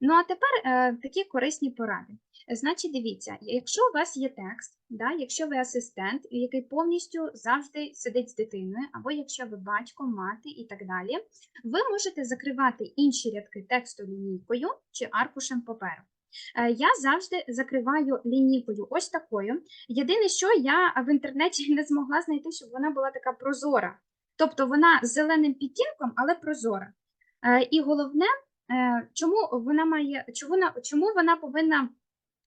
Ну а тепер е, такі корисні поради. Значить, дивіться, якщо у вас є текст, да, якщо ви асистент, який повністю завжди сидить з дитиною, або якщо ви батько, мати і так далі, ви можете закривати інші рядки тексту лінійкою чи аркушем паперу. Е, Я завжди закриваю лінійкою ось такою. Єдине, що я в інтернеті не змогла знайти, щоб вона була така прозора. Тобто вона з зеленим підтінком, але прозора. Е, І головне, чому вона має, чому вона, чому вона повинна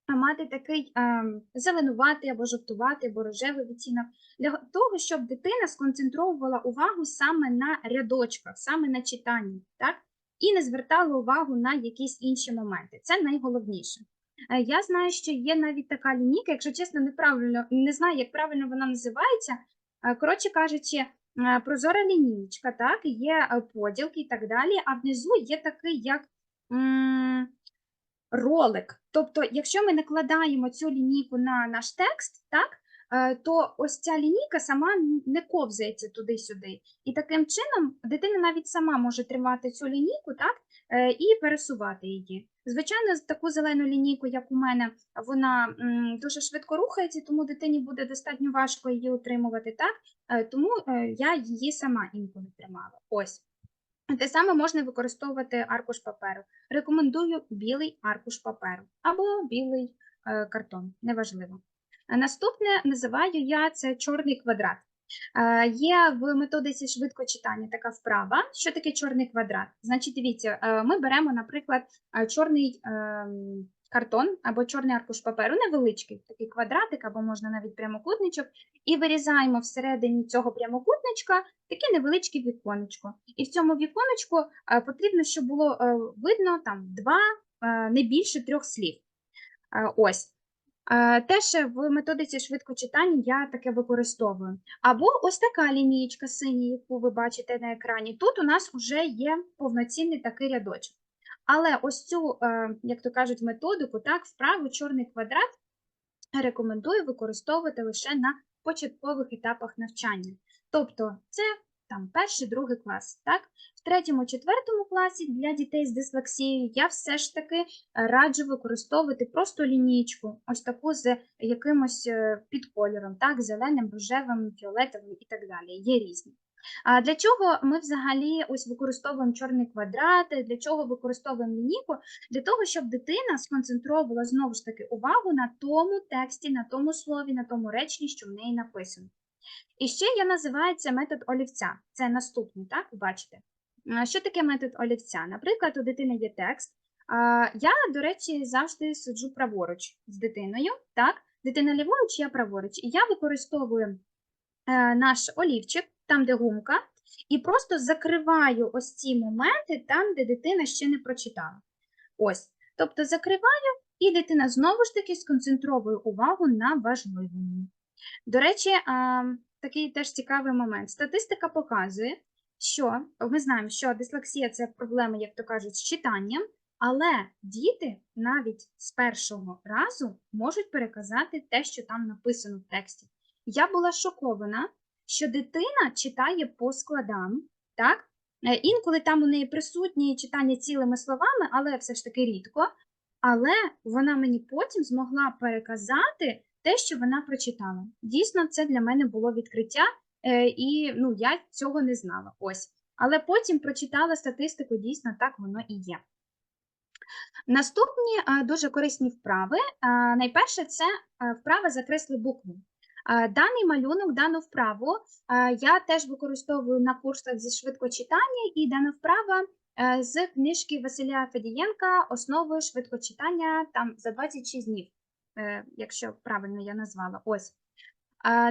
мати такий е, зеленуватий або жовтуватий, або рожевий відтінок, для того, щоб дитина сконцентровувала увагу саме на рядочках, саме на читанні, так? і не звертала увагу на якісь інші моменти. Це найголовніше. Е, Я знаю, що є навіть така лінійка, якщо чесно, неправильно не знаю, як правильно вона називається. Е, Коротше кажучи, е, прозора лінійка, так, є е, поділки і так далі, а внизу є такий як ролик. Тобто, якщо ми накладаємо цю лінійку на наш текст, так, е, то ось ця лінійка сама не ковзається туди-сюди. І таким чином дитина навіть сама може тримати цю лінійку так, і пересувати її. Звичайно, таку зелену лінійку, як у мене, вона дуже швидко рухається, тому дитині буде достатньо важко її утримувати. Так? Е, Тому е, я її сама інколи тримала. Ось. Те саме можна використовувати аркуш паперу. Рекомендую білий аркуш паперу або білий е, картон, неважливо. Наступне називаю я це чорний квадрат. Е, Є в методиці швидкочитання така вправа. Що таке чорний квадрат? Значить, дивіться, е, ми беремо, наприклад, е, чорний ем, картон або чорний аркуш паперу, невеличкий такий квадратик, або можна навіть прямокутничок, і вирізаємо всередині цього прямокутничка таке невеличке віконечко. І в цьому віконечку потрібно, щоб було видно там два, не більше трьох слів. Ось. Е, Теж в методиці швидкочитання я таке використовую. Або ось така лінієчка синя, яку ви бачите на екрані. Тут у нас вже є повноцінний такий рядочок. Але ось цю, е, як то кажуть, методику, так, вправу чорний квадрат рекомендую використовувати лише на початкових етапах навчання. Тобто це там перший, другий клас. Так? В третьому, четвертому класі для дітей з дислексією я все ж таки е, раджу використовувати просто лінійку, ось таку з якимось е, підкольором, так, зеленим, рожевим, фіолетовим і так далі. Є різні. А для чого ми взагалі ось використовуємо чорний квадрат, для чого використовуємо лінійку? Для того, щоб дитина сконцентровувала знову ж таки увагу на тому тексті, на тому слові, на тому реченні, що в неї написано. І ще я називаю це метод олівця. Це наступний, так, бачите. Що таке метод олівця? Наприклад, у дитини є текст. Я, до речі, завжди сиджу праворуч з дитиною. Так? Дитина ліворуч, я праворуч. І я використовую е, наш олівчик, там, де гумка, і просто закриваю ось ці моменти там, де дитина ще не прочитала. Ось. Тобто закриваю, і дитина знову ж таки сконцентровує увагу на важливому. До речі, такий теж цікавий момент. Статистика показує, що ми знаємо, що дислексія це проблема, як то кажуть, з читанням, але діти навіть з першого разу можуть переказати те, що там написано в тексті. Я була шокована, що дитина читає по складам, так? Е, Інколи там у неї присутні читання цілими словами, але все ж таки рідко. Але вона мені потім змогла переказати те, що вона прочитала. Дійсно, це для мене було відкриття, е, і ну, я цього не знала. Ось. Але потім прочитала статистику, дійсно так воно і є. Наступні е, дуже корисні вправи. Е, Найперше це вправа закресли букву. Даний малюнок, дану вправу я теж використовую на курсах зі швидкочитання, і дана вправа з книжки Василя Федієнка Основою швидкочитання там за 26 днів, якщо правильно я назвала. Ось.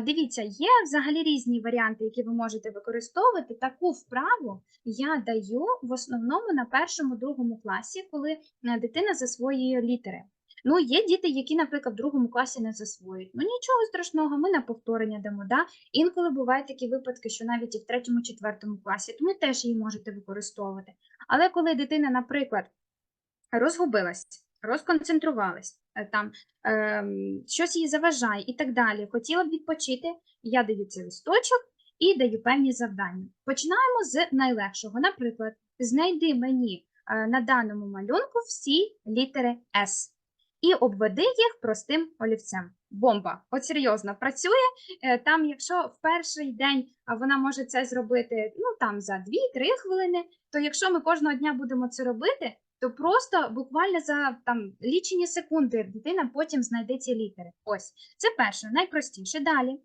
Дивіться, є взагалі різні варіанти, які ви можете використовувати. Таку вправу я даю в основному на першому, другому класі, коли е, дитина засвоює літери. Ну, є діти, які, наприклад, в другому класі не засвоюють. Ну нічого страшного, ми на повторення дамо. Да? Інколи бувають такі випадки, що навіть і в третьому, четвертому класі, тому теж її можете використовувати. Але коли дитина, наприклад, розгубилась, розконцентрувалась, е, там ем, щось їй заважає і так далі, хотіла б відпочити, я даю цей листочок і даю певні завдання. Починаємо з найлегшого. Наприклад, знайди мені е, на даному малюнку всі літери С і обведи їх простим олівцем. Бомба! От серйозно працює. Е, Там, якщо в перший день вона може це зробити ну там за 2-3 хвилини, то якщо ми кожного дня будемо це робити, то просто буквально за там лічені секунди дитина потім знайде ці літери. Ось це перше, найпростіше. Далі.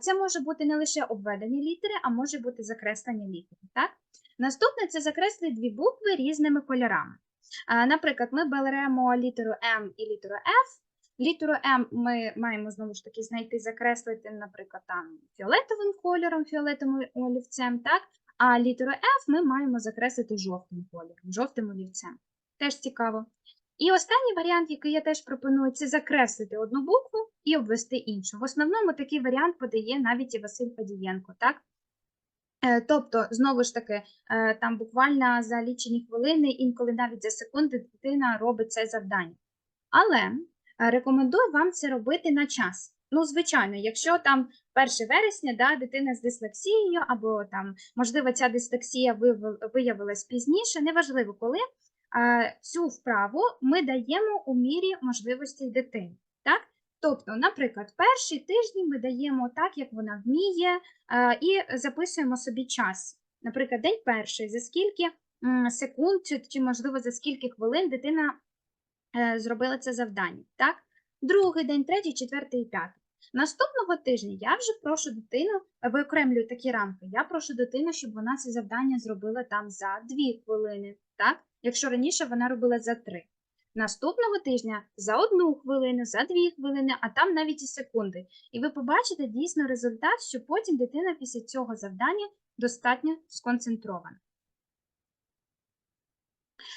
Це може бути не лише обведені літери, а може бути закреслені літери. Так? Наступне це закреслити дві букви різними кольорами. Наприклад, ми беремо літеру М і літеру F. Літеру М ми маємо знову ж таки знайти, закреслити, наприклад, там фіолетовим кольором, фіолетовим олівцем, так? А літеру F ми маємо закреслити жовтим кольором, жовтим олівцем. Теж цікаво. І останній варіант, який я теж пропоную, це закреслити одну букву і обвести іншу. В основному такий варіант подає навіть і Василь Фадієнко, так? Е, Тобто, знову ж таки, е, там буквально за лічені хвилини, інколи навіть за секунди дитина робить це завдання. Але е, рекомендую вам це робити на час. Ну, звичайно, якщо там 1 вересня да, дитина з дислексією, або там, можливо, ця дислексія виявил- виявилась пізніше, неважливо коли, цю вправу ми даємо у мірі можливостей дитини. Так? Тобто, наприклад, перші тижні ми даємо так, як вона вміє, і записуємо собі час. Наприклад, день перший, за скільки секунд, чи, чи, можливо, за скільки хвилин дитина е, зробила це завдання. Так? Другий день, третій, четвертий і п'ятий. Наступного тижня я вже прошу дитину, е, виокремлюю такі рамки. Я прошу дитину, щоб вона це завдання зробила там за 2 хвилини, так? Якщо раніше вона робила за 3. Наступного тижня за одну хвилину, за дві хвилини, а там навіть і секунди. І ви побачите дійсно результат, що потім дитина після цього завдання достатньо сконцентрована.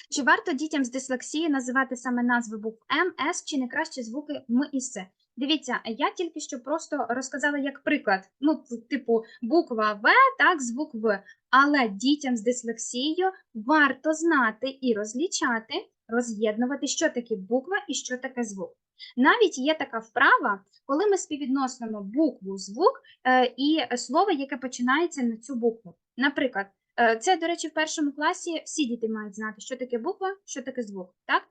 Чи варто дітям з дислексією називати саме назви букв М, С чи не краще звуки М і С? Дивіться, я тільки що просто розказала як приклад. Ну, типу, буква В, так, звук В. Але дітям з дислексією варто знати і розлічати, роз'єднувати, що таке буква і що таке звук. Навіть є така вправа, коли ми співвідносимо букву, звук е, і слово, яке починається на цю букву. Наприклад, е, це, до речі, в першому класі всі діти мають знати, що таке буква, що таке звук. Так?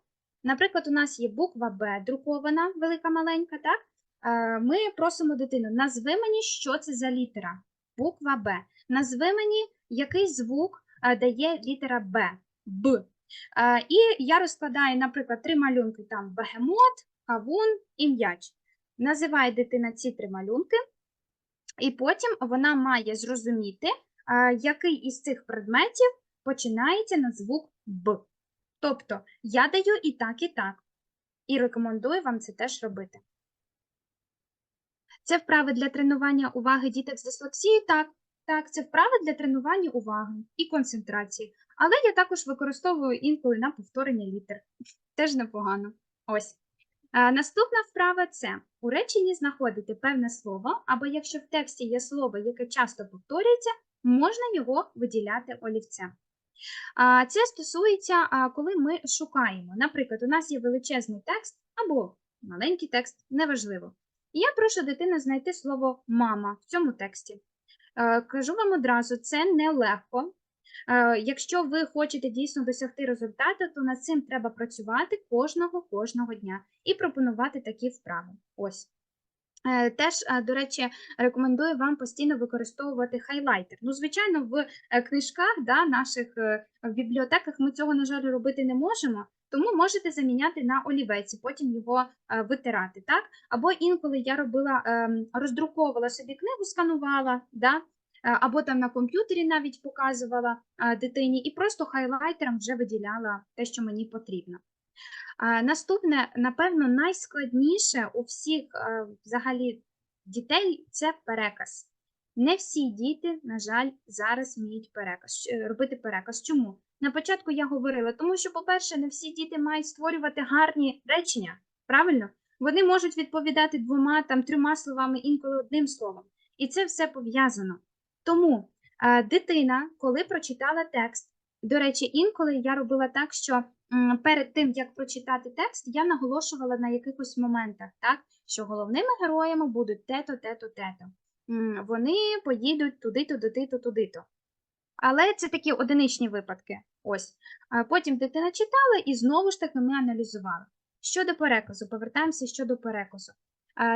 Наприклад, у нас є буква Б друкована, велика маленька, так? Е, Ми просимо дитину, назви мені, що це за літера. Буква Б. Назви мені, який звук е, дає літера Б. Б. Е, І я розкладаю, наприклад, три малюнки: там бегемот, кавун і м'яч. Називає дитина ці три малюнки, і потім вона має зрозуміти, який із цих предметів починається на звук Б. Тобто я даю і так, і так. І рекомендую вам це теж робити. Це вправи для тренування уваги діток з дислексією? Так, так, це вправи для тренування уваги і концентрації. Але я також використовую інколи на повторення літер. Теж непогано. Ось. А, наступна вправа це у реченні знаходити певне слово, або якщо в тексті є слово, яке часто повторюється, можна його виділяти олівцем. Це стосується, коли ми шукаємо. Наприклад, у нас є величезний текст або маленький текст, неважливо. І я прошу дитину знайти слово мама в цьому тексті. Е, Кажу вам одразу, це нелегко. Е, Якщо ви хочете дійсно досягти результату, то над цим треба працювати кожного кожного дня і пропонувати такі вправи. Ось. Е, Теж, е, до речі, рекомендую вам постійно використовувати хайлайтер. Ну, звичайно, в е, книжках да, наших в бібліотеках ми цього, на жаль, робити не можемо, тому можете заміняти на олівець і потім його витирати. Так? Або інколи я робила, ем, роздруковувала собі книгу, сканувала, да? або там на комп'ютері навіть показувала дитині, і просто хайлайтером вже виділяла те, що мені потрібно. Наступне, напевно, найскладніше у всіх е, взагалі дітей це переказ. Не всі діти, на жаль, зараз вміють переказ, робити переказ. Чому? На початку я говорила, тому що, по-перше, не всі діти мають створювати гарні речення. Правильно? Вони можуть відповідати двома там трьома словами, інколи одним словом. І це все пов'язано. Тому е, дитина, коли прочитала текст, до речі, інколи я робила так, що перед тим, як прочитати текст, я наголошувала на якихось моментах, так, що головними героями будуть те-то, те-то, те-то. Вони поїдуть туди-то, туди-то, туди-то. Але це такі одиничні випадки. Ось. Потім дитина читала і знову ж таки ми аналізували. Щодо переказу, повертаємося щодо переказу.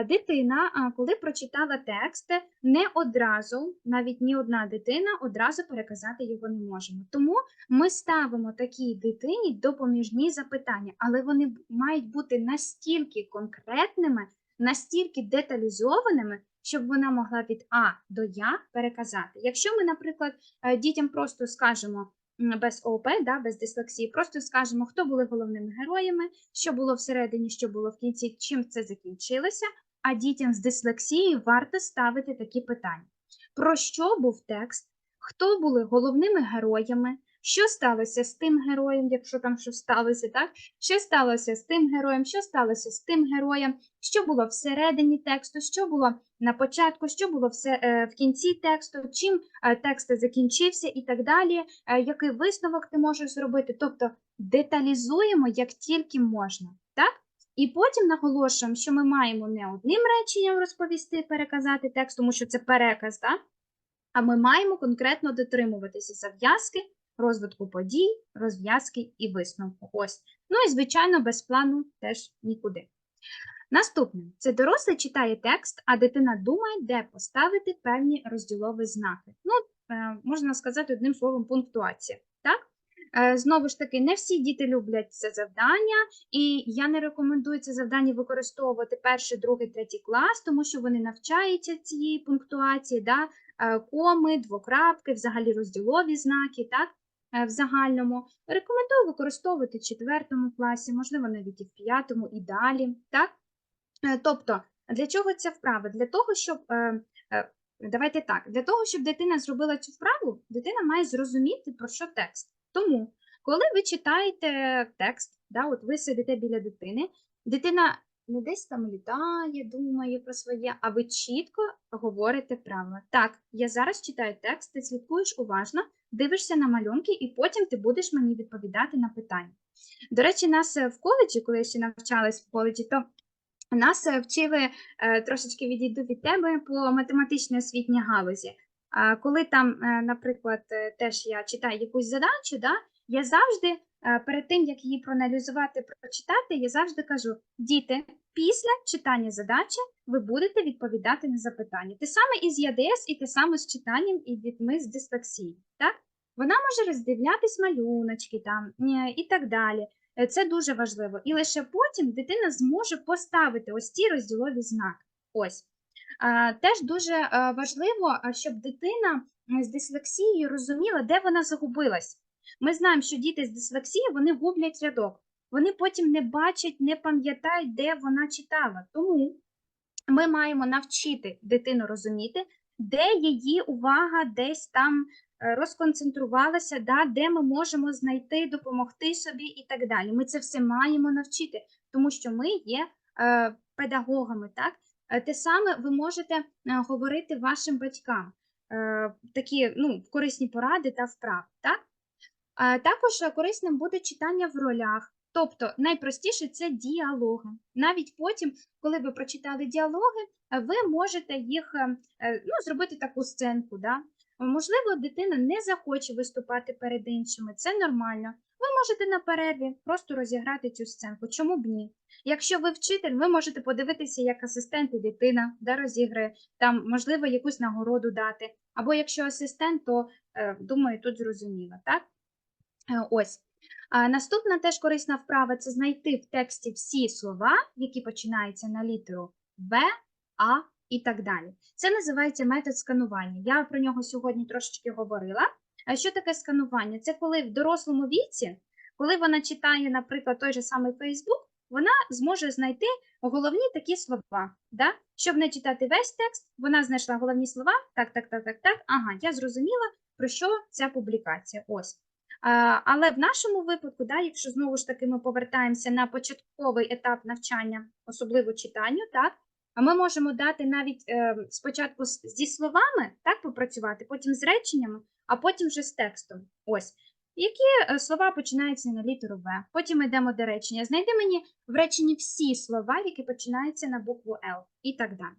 Дитина, коли прочитала текст, не одразу, навіть ні одна дитина одразу переказати його не можемо. Тому ми ставимо такій дитині допоміжні запитання, але вони мають бути настільки конкретними, настільки деталізованими, щоб вона могла від А до Я переказати. Якщо ми, наприклад, е, дітям просто скажемо без ООП, да, без дислексії, просто скажемо, хто були головними героями, що було всередині, що було в кінці, чим це закінчилося. А дітям з дислексією варто ставити такі питання: про що був текст, хто були головними героями, що сталося з тим героєм, якщо там щось сталося, так? Що сталося з тим героєм, що сталося з тим героєм, що було всередині тексту, що було на початку, що було е, в кінці тексту, чим е, текст закінчився і так далі, е, який висновок ти можеш зробити. Тобто деталізуємо як тільки можна. так? І потім наголошуємо, що ми маємо не одним реченням розповісти, переказати текст, тому що це переказ, так? а ми маємо конкретно дотримуватися зав'язки, розвитку подій, розв'язки і висновку. Ось. Ну і, звичайно, без плану теж нікуди. Наступне це дорослий читає текст, а дитина думає, де поставити певні розділові знаки. Ну, е, можна сказати одним словом, пунктуація. Так? Е, Знову ж таки, не всі діти люблять це завдання, і я не рекомендую це завдання використовувати перший, другий, третій клас, тому що вони навчаються цієї пунктуації, да? е, коми, двокрапки, взагалі розділові знаки, так? Е, в загальному. Рекомендую використовувати в четвертому класі, можливо, навіть і в п'ятому, і далі. Так? Е, Тобто, для чого ця вправа? Для того, щоб е, давайте так, для того, щоб дитина зробила цю вправу, дитина має зрозуміти, про що текст. Тому, коли ви читаєте текст, да, от ви сидите біля дитини, дитина не десь там літає, думає про своє, а ви чітко говорите правила. Так, я зараз читаю текст, ти слідкуєш уважно, дивишся на малюнки, і потім ти будеш мені відповідати на питання. До речі, нас е, в коледжі, коли я ще навчалась в коледжі, то нас е, вчили е, трошечки відійду від тебе по математичній освітній галузі. Коли там, наприклад, теж я читаю якусь задачу, да, я завжди перед тим, як її проаналізувати, прочитати, я завжди кажу: діти, після читання задачі ви будете відповідати на запитання. Те саме із ЯДС, і те саме з читанням і дітьми з дислексією. Так? Вона може роздивлятись малюночки там е, і так далі. Е, Це дуже важливо. І лише потім дитина зможе поставити ось ці розділові знаки. Ось. Теж дуже е, важливо, щоб дитина з дислексією розуміла, де вона загубилась. Ми знаємо, що діти з дислексією вони гублять рядок. Вони потім не бачать, не пам'ятають, де вона читала. Тому ми маємо навчити дитину розуміти, де її увага десь там е, розконцентрувалася, да, де ми можемо знайти, допомогти собі і так далі. Ми це все маємо навчити, тому що ми є е, педагогами. Так? Е, Те саме ви можете е, говорити вашим батькам е, такі ну, корисні поради та вправи. Так? Також е, корисним буде читання в ролях. Тобто найпростіше це діалоги. Навіть потім, коли ви прочитали діалоги, е, ви можете їх е, ну, зробити таку сценку. Да? Можливо, дитина не захоче виступати перед іншими, це нормально. Ви можете на перерві просто розіграти цю сценку. Чому б ні? Якщо ви вчитель, ви можете подивитися, як асистент і дитина да, розіграє, там, можливо, якусь нагороду дати. Або якщо асистент, то думаю, тут зрозуміло, так? Е, Ось. Наступна теж корисна вправа це знайти в тексті всі слова, які починаються на літеру В, А і так далі. Це називається метод сканування. Я про нього сьогодні трошечки говорила. А що таке сканування? Це коли в дорослому віці, коли вона читає, наприклад, той же самий Facebook, вона зможе знайти головні такі слова. Да? Щоб не читати весь текст, вона знайшла головні слова. Так, так, так, так, так. Ага, я зрозуміла, про що ця публікація. Ось. Але в нашому випадку, да, якщо знову ж таки ми повертаємося на початковий етап навчання, особливо читанню, так, а ми можемо дати навіть е, спочатку зі словами так, попрацювати, потім з реченнями, а потім вже з текстом. Ось. Які е, слова починаються на літеру В? Потім йдемо до речення. Знайди мені в реченні всі слова, які починаються на букву Л і так далі.